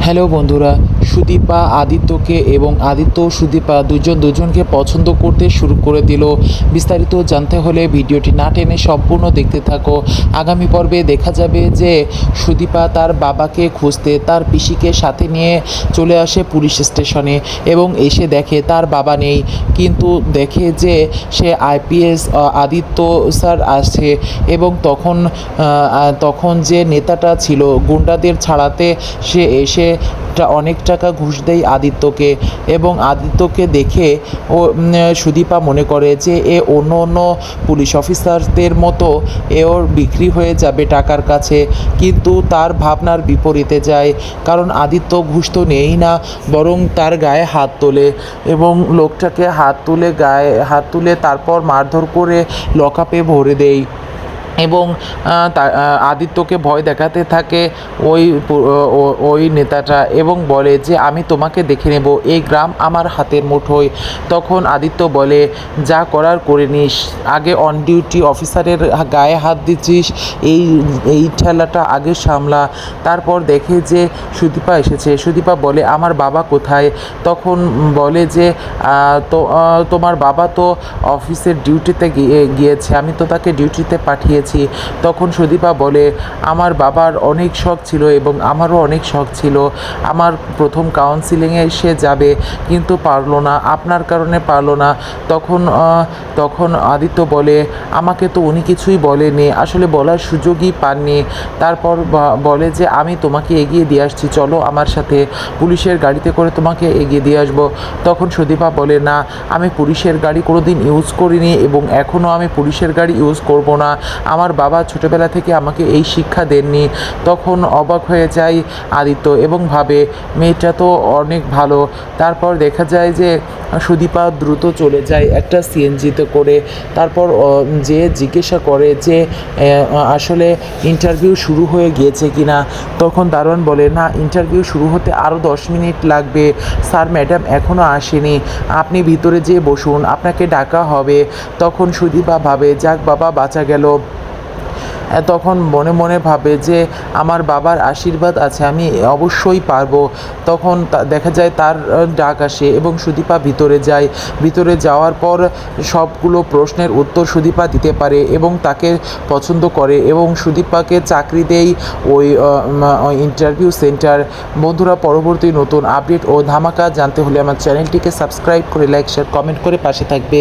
Hello বন্ধুরা সুদীপা, আদিত্যকে এবং আদিত্য সুদীপা দুজন দুজনকে পছন্দ করতে শুরু করে দিল। বিস্তারিত জানতে হলে ভিডিওটি না টেনে সম্পূর্ণ দেখতে থাকো। আগামী পর্বে দেখা যাবে যে সুদীপা তার বাবাকে খুঁজতে তার পিসিকে সাথে নিয়ে চলে আসে পুলিশ স্টেশনে এবং এসে দেখে তার বাবা নেই। কিন্তু দেখে যে সে আইপিএস আদিত্য স্যার আসছে এবং তখন তখন যে নেতাটা ছিল, গুন্ডাদের ছাড়াতে সে এসে টা- অনেক টাকা ঘুষ দেয় আদিত্যকে এবং আদিত্যকে দেখে ও সুদীপা মনে করে যে এ অন্য অন্য পুলিশ অফিসারদের মতো এ ওর বিক্রি হয়ে যাবে টাকার কাছে। কিন্তু তার ভাবনার বিপরীতে যায়। কারণ আদিত্য ঘুষ তো নেই না, বরং তার গায়ে হাত তোলে এবং লোকটাকে হাত তুলে গায়ে, হাত তুলে তারপর মারধর করে লকআপে ভরে দেয়। এবং আদিত্যকে ভয় দেখাতে থাকে ওই ওই নেতাটা এবং বলে যে, আমি তোমাকে দেখে নেব, এই গ্রাম আমার হাতের মুঠোয়। তখন আদিত্য বলে, যা করার করে নিস। আগে অন ডিউটি অফিসারের গায়ে হাত দিচ্ছিস, এই এই ঠেলাটা আগে সামলা। তারপর দেখে যে, সুদীপা এসেছে। সুদীপা বলে, আমার বাবা কোথায়? তখন বলে যে তো তোমার বাবা তো অফিসের ডিউটিতে গিয়ে, গিয়েছে। আমি তো তাকে ডিউটিতে পাঠিয়েছি তখন সুদীপা বলে, আমার বাবার অনেক শখ ছিল এবং আমারও অনেক শখ ছিল। আমার প্রথম কাউন্সিলিংয়ে সে যাবে, কিন্তু পারল না, আপনার কারণে পারল না। তখন তখন আদিত্য বলে, আমাকে তো উনি কিছুই বলেনি আসলে বলার সুযোগই পাননি। তারপর বলে যে, আমি তোমাকে এগিয়ে দিয়ে আসছি, চলো আমার সাথে, পুলিশের গাড়িতে করে তোমাকে এগিয়ে দিয়ে আসব। তখন সুদীপা বলে, না, আমি পুলিশের গাড়ি কোনোদিন ইউজ করিনি এবং এখনও আমি পুলিশের গাড়ি ইউজ করব না। আমার বাবা ছোটোবেলা থেকে আমাকে এই শিক্ষা দেননি। তখন অবাক হয়ে যায় আদিত্য এবং ভাবে, মেয়েটা তো অনেক ভালো। তারপর দেখা যায় যে সুদীপা দ্রুত চলে যায় একটা সিএনজিতে করে। তারপর যে জিজ্ঞাসা করে যে আসলে ইন্টারভিউ শুরু হয়ে গিয়েছে কি না তখন দারোয়ান বলে, না ইন্টারভিউ শুরু হতে আরও দশ মিনিট লাগবে। স্যার, ম্যাডাম এখনও আসেনি। আপনি ভিতরে যেয়ে বসুন, আপনাকে ডাকা হবে। তখন সুদীপা ভাবে, যাক বাবা, বাঁচা গেল। তখন মনে মনে ভাবে যে আমার বাবার আশীর্বাদ আছে, আমি অবশ্যই পারব। তখন দেখা যায় তার ডাক আসে এবং সুদীপা ভিতরে যায়। ভিতরে যাওয়ার পর সবগুলো প্রশ্নের উত্তর সুদীপা দিতে পারে এবং তাকে পছন্দ করে এবং সুদীপাকে চাকরি দেয় ওই ইন্টারভিউ সেন্টার বন্ধুরা, পরবর্তী নতুন আপডেট ও ধামাকা জানতে হলে আমার চ্যানেলটিকে সাবস্ক্রাইব করে লাইক শেয়ার কমেন্ট করে পাশে থাকবে।